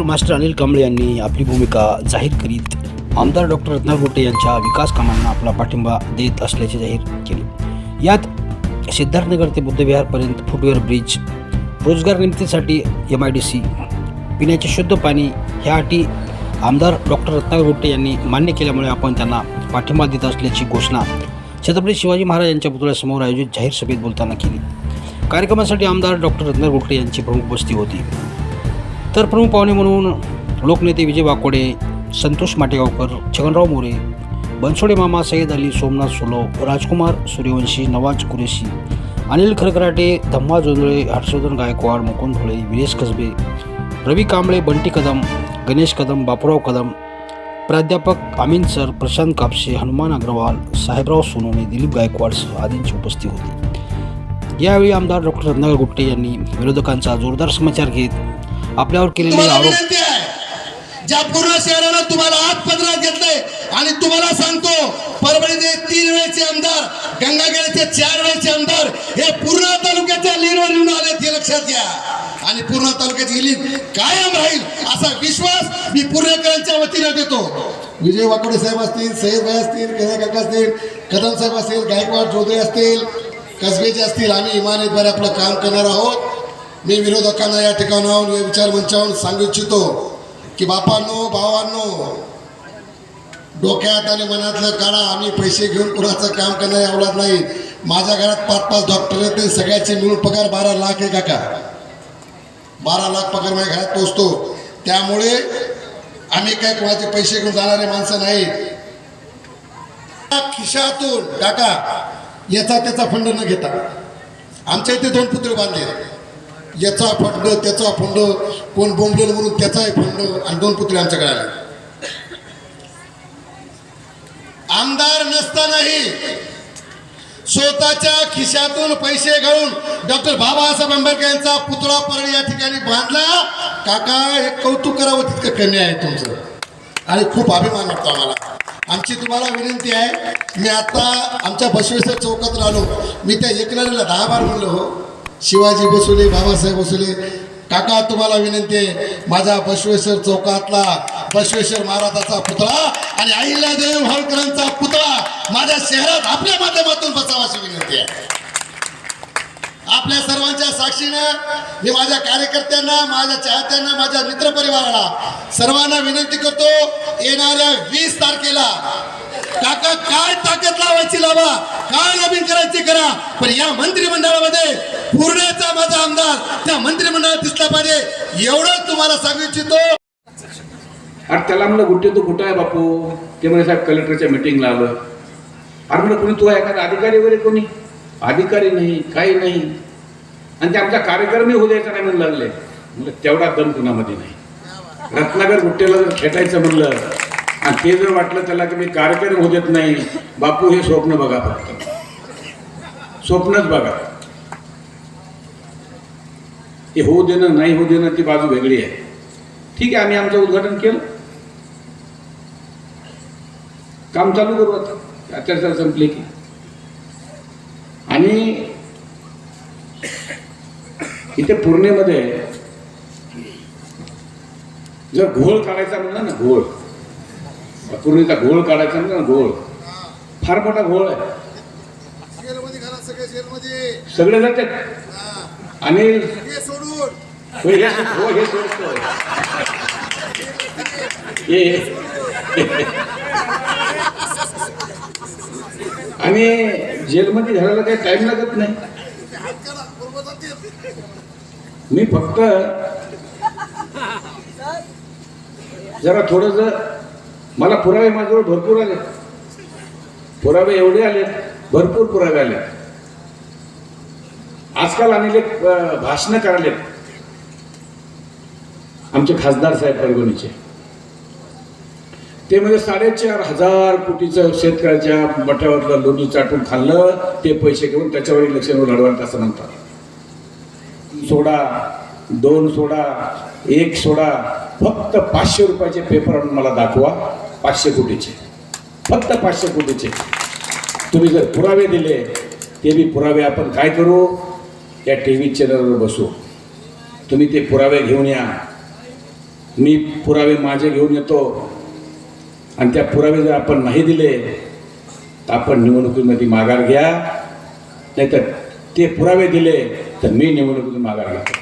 Master Anil Kamble यांनी आपली भूमिका जाहीर करीत आमदार डॉक्टर रत्ना गोटे यांच्या विकास कामांना आपला पाठिंबा देत असल्याचे जाहीर केले. यात सिद्धार्थनगर ते बुद्धविहारपर्यंत फुटवेअर ब्रिज रोजगार निर्मितीसाठी एम आय डी सी पिण्याचे शुद्ध पाणी ह्या अटी आमदार डॉक्टर रत्नाकर गोटे यांनी मान्य केल्यामुळे आपण त्यांना पाठिंबा देत असल्याची घोषणा छत्रपती शिवाजी महाराज यांच्या पुतळ्यासमोर आयोजित जाहीर सभेत बोलताना केली. कार्यक्रमासाठी आमदार डॉक्टर रत्नाकर गोटे यांची प्रमुख उपस्थिती होती. तर प्रमुख पाहुणे म्हणून लोकनेते विजय वाकोडे संतोष माटेगावकर छगनराव मोरे बनसोडे मामा सय्यद अली सोमनाथ सोलो राजकुमार सूर्यवंशी नवाज कुरेशी अनिल खरकराटे धम्मा जोंधळे हर्षवर्धन गायकवाड मुकुंद धुळे विरेश कसबे रवी कांबळे बंटी कदम गणेश कदम बापूराव कदम प्राध्यापक अमीन सर प्रशांत कापसे हनुमान अग्रवाल साहेबराव सोनवणे दिलीप गायकवाडसह आदींची उपस्थिती होती. यावेळी आमदार डॉक्टर रत्नाकर गुट्टे यांनी विरोधकांचा जोरदार समाचार घेत आपल्यावर केलेले तुम्हाला आरोप. ज्या पूर्ण शहरानं तुम्हाला आत पदरात घेतलंय आणि तुम्हाला सांगतो परभणीचे तीन वेळचे आमदार गंगाखेडचे चार वेळचे आमदार हे पूर्णा तालुक्याच्या लीडवर निवडून आले ते लक्षात घ्या. आणि पूर्णा तालुक्याची लीड कायम राहील असा विश्वास मी पूर्णकरांच्या वतीनं देतो. विजय वाकोडे साहेब असतील सय्यद भाई असतील काका असतील कदम साहेब असतील गायकवाड चौधरी असतील कसबेचे असतील आम्ही इमानतद्वारे आपलं काम करणार आहोत. मी विरोधकांना या ठिकाणाहून या विचार मंचावरून सांगू इच्छितो की बापांनो भावांनो डोक्यात आणि मनातलं काढा आम्ही पैसे घेऊन कुणाचं काम करणं आवडत नाही. माझ्या घरात पाच पाच डॉक्टर आहेत ते सगळ्याचे मिळून पगार बारा लाख आहे काका. बारा लाख पगार माझ्या घरात पोचतो. त्यामुळे आम्ही काय कोणाचे पैसे घेऊन जाणारे माणसं नाहीत. खिशातून काका याचा त्याचा फंड न घेता आमच्या इथे दोन पुतळे बांधले. याचा फंड त्याचा फंड कोण बोंबलेल म्हणून त्याचाही फंड आणि दोन पुतळे आमच्याकडे आले आमदार नसतानाही स्वतःच्या खिशातून पैसे घेऊन डॉक्टर बाबासाहेब आंबेडकर यांचा पुतळा परळी या ठिकाणी बांधला. काका हे कौतुक करावं तितकं कमी आहे तुमचं. आणि खूप अभिमान वाटतो आम्हाला. आमची तुम्हाला विनंती आहे मी आता आमच्या बसवेश्वर चौकात राहिलो. मी त्या एकनाला दहा बार म्हणलो हो. शिवाजी बसवले बाबासाहेब बसवले काका तुम्हाला विनंती आहे माझ्या बसवेश्वर चौकातला बसवेश्वर महाराजाचा पुतळा आणि अहिल्यादेव होळकरांचा पुतळा माझ्या शहरात आपल्या माध्यमातून बसावा अशी विनंती आहे. आपल्या सर्वांच्या साक्षीनं मी माझ्या कार्यकर्त्यांना माझ्या चाहत्यांना माझ्या मित्रपरिवाराला सर्वांना विनंती करतो येणाऱ्या वीस तारखेला काका काय ताकद लावायची लावा काय नवीन करायची करा पण या मंत्रिमंडळामध्ये पूर्णचा माझा आमदार त्या मंत्रिमंडळात दिसला पाहिजे. एवढं तुम्हाला सांगू इच्छितो. अरे त्याला म्हणलं गुट्टे तू कुठं आहे बापू? ते म्हणे साहेब कलेक्टरच्या मिटिंगला आलं अरे म्हणलं कोणी तू एखादा अधिकारी वगैरे कोणी? अधिकारी नाही काही नाही. आणि ते आमचा कार्यक्रमही होऊ द्यायचा नाही म्हणून लागले. म्हणलं तेवढा दम कुणामध्ये नाही. रत्नागर गुट्टेला जर खेटायचं म्हणलं आणि ते जर वाटलं त्याला की मी कार्यक्रम होऊ देत नाही बापू हे स्वप्न बघा फक्त. स्वप्नच बघा. ते होऊ देणं नाही होऊ देणं ती बाजू वेगळी आहे. ठीक आहे आम्ही आमचं उद्घाटन केलं. काम चालू करू आता. आचारसंहिता संपले की. आणि इथे पूर्णेमध्ये जर घोळ काढायचा म्हणलं ना घोळ. पूर्णेचा घोळ काढायचा म्हणलं ना घोळ. फार मोठा घोळ आहे. सगळे जातात. आणि आणि जेलमध्ये घालायला काही टाइम लागत नाही. मी फक्त जरा थोडस मला पुरावे माझ्याजवळ भरपूर आले. पुरावे एवढे आले भरपूर पुरावे आले. आजकाल आणले भाषणं करायलेत. आमचे खासदार साहेब परभणीचे ते म्हणजे साडेचार हजार कोटीचं शेतकऱ्याच्या मठावरलं लोणी चाटून खाल्लं ते पैसे घेऊन त्याच्यावर इलेक्शन लढवायला असं म्हणतात. सोडा दोन सोडा एक सोडा फक्त पाचशे रुपयाचे पेपर आणून मला दाखवा पाचशे कोटीचे. फक्त पाचशे कोटीचे. तुम्ही जर पुरावे दिले ते बी पुरावे आपण काय करू? या टी व्ही चॅनलवर बसू. तुम्ही ते पुरावे घेऊन या. मी पुरावे माझे घेऊन येतो. आणि त्या पुरावे जर आपण नाही दिले तर आपण निवडणुकीमध्ये माघार घ्या. नाहीतर ते पुरावे दिले तर मी निवडणुकीतून माघार घेतो.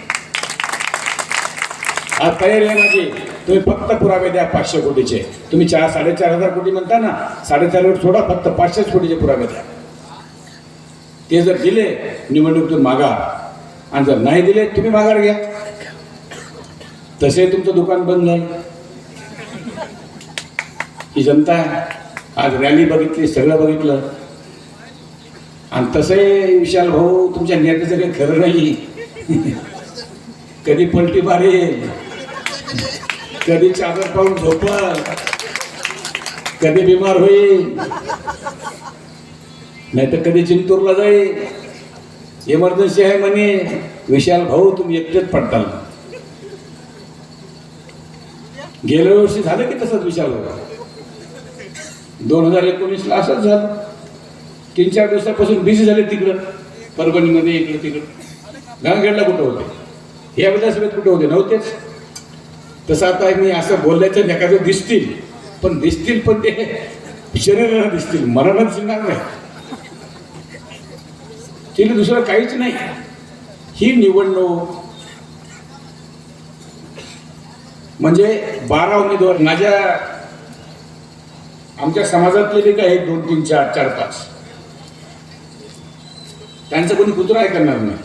आज तयारी आहे माझी. तुम्ही फक्त पुरावे द्या पाचशे कोटीचे. तुम्ही चार साडेचार हजार कोटी म्हणता ना साडेचार कोटी सोडा फक्त पाचशेच कोटीचे पुरावे द्या. ते जर दिले निवडणुकीतून मागा आणि जर नाही दिले तुम्ही माघार घ्या. तसे तुमचं दुकान बंद झालं ही जनता आज रॅली बघितली सगळं बघितलं. आणि तसे विशाल भाऊ तुमच्या नेत्याचं काही खरं नाही. कधी पलटी मारेल. कधी चादर पाहून झोपल. कधी बिमार होईल. नाही तर कधी चिंतूरला जाईल. इमर्जन्सी आहे म्हणे. विशाल भाऊ तुम्ही एकटेच पडताल. गेल्या वर्षी झालं की तसाच विशाल भाऊ दोन हजार एकोणीसला असंच झालं. तीन चार दिवसापासून बिझी झाले तिकडं. परभणीमध्ये इकडे तिकडं. गांगेडला कुठं होते? या विधानसभेत कुठं होते? नव्हतेच. तसं आता मी असं बोलल्याचं एखादं दिसतील. पण दिसतील पण ते शरीराला दिसतील. मनाला दिसणार नाही. तिने दुसरं काहीच नाही. ही निवडणूक म्हणजे बारा उमेदवार माझ्या आमच्या समाजातले बी काही दोन तीन चार चार पाच. त्यांचं कोणी कुत्रा ऐकणार नाही.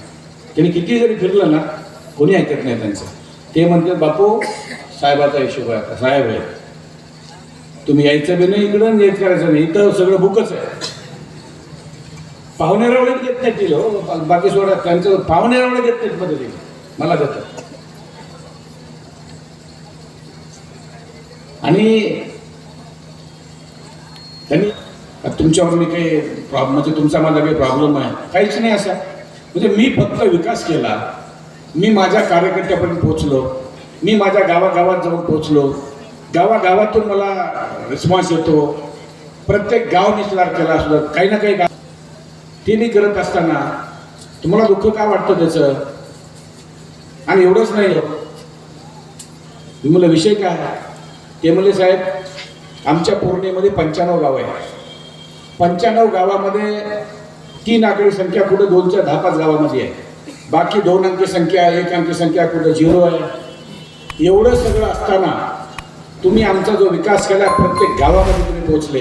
त्यांनी किती जरी फिरलं ना कोणी ऐकत नाही त्यांचं. ते म्हणतात बापू साहेबाचा हिशोब आहे आता साहेब आहे. तुम्ही यायचं बी नाही इकडं येत करायचं नाही इथं सगळं बुकच आहे. पाहुणेरावळे देत नाही तिला हो बा- बाकी सोडा त्यांचं पाहुणेरावळे देत नाहीत पद्धतीने. मला जातं आणि त्यांनी तुमच्यावर मी काही प्रॉब्लेम म्हणजे तुमचा माझा काही प्रॉब्लेम आहे. काहीच नाही असा. म्हणजे मी फक्त विकास केला. मी माझ्या कार्यकर्त्यापर्यंत पोहोचलो. मी माझ्या गावागावात जाऊन पोहोचलो. गावागावातून मला रिस्पॉन्स येतो. प्रत्येक गाव निचणार केला सुद्धा काही ना काही गाव ते मी करत असताना तुम्हाला दुःख का वाटतं त्याचं? आणि एवढंच नाही. मी विषय काय? एम एल ए साहेब आमच्या पूर्णेमध्ये पंच्याण्णव गाव आहे पंच्याण्णव गावामध्ये तीन आकडी संख्या कुठं दोनच्या दहा पाच गावामध्ये आहे. बाकी दोन अंकी संख्या एक अंकी संख्या कुठं झिरो आहे. एवढं सगळं असताना तुम्ही आमचा जो विकास केला प्रत्येक गावामध्ये तुम्ही पोहोचले.